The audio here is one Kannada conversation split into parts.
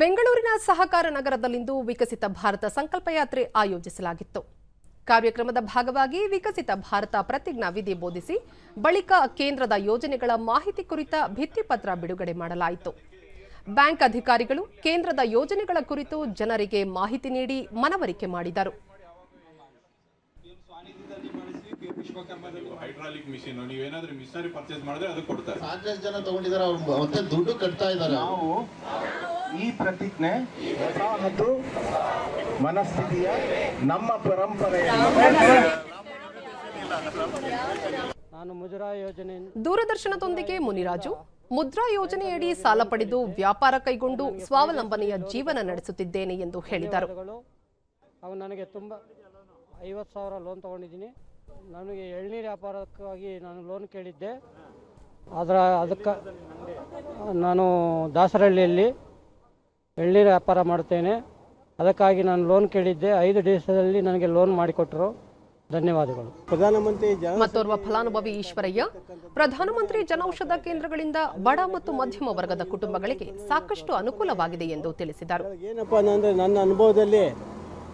ಬೆಂಗಳೂರಿನ ಸಹಕಾರ ನಗರದಲ್ಲಿಂದು ವಿಕಸಿತ ಭಾರತ ಸಂಕಲ್ಪ ಯಾತ್ರೆ ಆಯೋಜಿಸಲಾಗಿತ್ತು. ಕಾರ್ಯಕ್ರಮದ ಭಾಗವಾಗಿ ವಿಕಸಿತ ಭಾರತ ಪ್ರತಿಜ್ಞಾ ವಿಧಿ ಬೋಧಿಸಿ ಬಳಿಕ ಕೇಂದ್ರದ ಯೋಜನೆಗಳ ಮಾಹಿತಿ ಕುರಿತ ಭಿತ್ತಿಪತ್ರ ಬಿಡುಗಡೆ ಮಾಡಲಾಯಿತು. ಬ್ಯಾಂಕ್ ಅಧಿಕಾರಿಗಳು ಕೇಂದ್ರದ ಯೋಜನೆಗಳ ಕುರಿತು ಜನರಿಗೆ ಮಾಹಿತಿ ನೀಡಿ ಮನವರಿಕೆ ಮಾಡಿದರು. ಹೈಡ್ರಾಲಿಕ್ ಮಿಷಿನ್ ನೀವೇನಾದ್ರೂ ಮಿಷನರಿ ಪರ್ಚೇಸ್ ಮಾಡಿದ್ರೆ ಅದು ಕೊಡ್ತಾರೆ. ಜನ ತಗೊಂಡಿದ್ದಾರೆ ಅವ್ರು ಮತ್ತೆ ದುಡ್ಡು ಕಟ್ತಾ ಇದ್ದಾರೆ ನಾವು ಈ ಪ್ರತಿಜ್ಞೆ ಮತ್ತು ಮನಸ್ಥಿತಿಯ ನಮ್ಮ ಪರಂಪರೆ ನಾನು ಮುಜರಾ ಯೋಜನೆ ದೂರದರ್ಶನದೊಂದಿಗೆ ಮುನಿರಾಜು ಮುದ್ರಾ ಯೋಜನೆಯಡಿ ಸಾಲ ಪಡೆದು ವ್ಯಾಪಾರ ಕೈಗೊಂಡು ಸ್ವಾವಲಂಬನೆಯ ಜೀವನ ನಡೆಸುತ್ತಿದ್ದೇನೆ ಎಂದು ಹೇಳಿದರು. ಅವು ನನಗೆ ತುಂಬ ಐವತ್ತು ಸಾವಿರ ಲೋನ್ ತಗೊಂಡಿದ್ದೀನಿ. ನನಗೆ ಎಳ್ನೀರು ವ್ಯಾಪಾರಕ್ಕಾಗಿ ನಾನು ಲೋನ್ ಕೇಳಿದ್ದೆ. ಅದರ ಅದಕ್ಕೆ ನಾನು ದಾಸರಹಳ್ಳಿಯಲ್ಲಿ ಎಳ್ನೀರು ವ್ಯಾಪಾರ ಮಾಡುತ್ತೇನೆ. ಅದಕ್ಕಾಗಿ ನಾನು ಲೋನ್ ಕೇಳಿದ್ದೆ. ಐದು ದಿವಸದಲ್ಲಿ ನನಗೆ ಲೋನ್ ಮಾಡಿಕೊಟ್ಟರು ಧನ್ಯವಾದಗಳು. ಪ್ರಧಾನಮಂತ್ರಿ ಜನ ಮತ್ತೋರ್ವ ಫಲಾನುಭವಿ ಈಶ್ವರಯ್ಯ ಪ್ರಧಾನಮಂತ್ರಿ ಜನೌಷಧ ಕೇಂದ್ರಗಳಿಂದ ಬಡ ಮತ್ತು ಮಧ್ಯಮ ವರ್ಗದ ಕುಟುಂಬಗಳಿಗೆ ಸಾಕಷ್ಟು ಅನುಕೂಲವಾಗಿದೆ ಎಂದು ತಿಳಿಸಿದರು. ಏನಪ್ಪ ಅಂದ್ರೆ ನನ್ನ ಅನುಭವದಲ್ಲಿ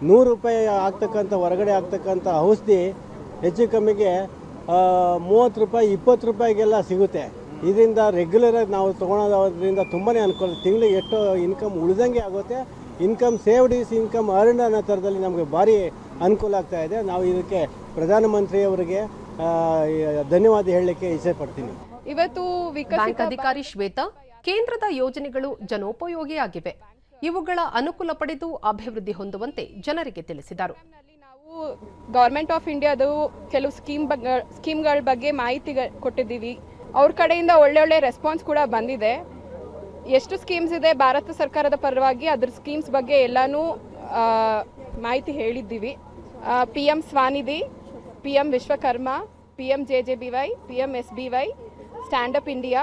ನೂರು ರೂಪಾಯಿ ಆಗ್ತಕ್ಕಂಥ ಹೊರಗಡೆ ಆಗ್ತಕ್ಕಂಥ ಔಷಧಿ ಹೆಚ್ಚು ಕಮ್ಮಿಗೆ ಮೂವತ್ತು ರೂಪಾಯಿ ಇಪ್ಪತ್ತು ರೂಪಾಯಿಗೆಲ್ಲ ಸಿಗುತ್ತೆ. ಇದರಿಂದ ರೆಗ್ಯುಲರಾಗಿ ನಾವು ತೊಗೊಳೋದ್ರಿಂದ ತುಂಬಾ ಅನುಕೂಲ. ತಿಂಗಳಿಗೆ ಎಷ್ಟು ಇನ್ಕಮ್ ಉಳಿದಂಗೆ ಆಗುತ್ತೆ. Income saved is income earn ಅನ್ನೋ ಥರದಲ್ಲಿ ನಮಗೆ ಭಾರಿ ಅನುಕೂಲ ಆಗ್ತಾ ಇದೆ. ನಾವು ಇದಕ್ಕೆ ಪ್ರಧಾನಮಂತ್ರಿಯವರಿಗೆ ಧನ್ಯವಾದ ಹೇಳಲಿಕ್ಕೆ ಇಚ್ಛೆಪಡ್ತೀನಿ. ಇವತ್ತು ವಿಕಸಿತ ಬ್ಯಾಂಕ್ ಅಧಿಕಾರಿ ಶ್ವೇತಾ ಕೇಂದ್ರದ ಯೋಜನೆಗಳು ಜನೋಪಯೋಗಿಯಾಗಿವೆ ಇವುಗಳ ಅನುಕೂಲ ಪಡೆದು ಅಭಿವೃದ್ಧಿ ಹೊಂದುವಂತೆ ಜನರಿಗೆ ತಿಳಿಸಿದರು. ನಾವು ಗೌರ್ಮೆಂಟ್ ಆಫ್ ಇಂಡಿಯಾದು ಕೆಲವು ಸ್ಕೀಮ್ ಬಗ್ಗೆ ಸ್ಕೀಮ್ಗಳ ಬಗ್ಗೆ ಮಾಹಿತಿ ಕೊಟ್ಟಿದ್ದೀವಿ. ಅವ್ರ ಕಡೆಯಿಂದ ಒಳ್ಳೊಳ್ಳೆ ರೆಸ್ಪಾನ್ಸ್ ಕೂಡ ಬಂದಿದೆ. ಎಷ್ಟು ಸ್ಕೀಮ್ಸ್ ಇದೆ ಭಾರತ ಸರ್ಕಾರದ ಪರವಾಗಿ ಅದ್ರ ಸ್ಕೀಮ್ಸ್ ಬಗ್ಗೆ ಎಲ್ಲಾನು ಮಾಹಿತಿ ಹೇಳಿದ್ದೀವಿ. P M Svanidhi P M Vishwakarma P M J J B Y P M S B Y stand up India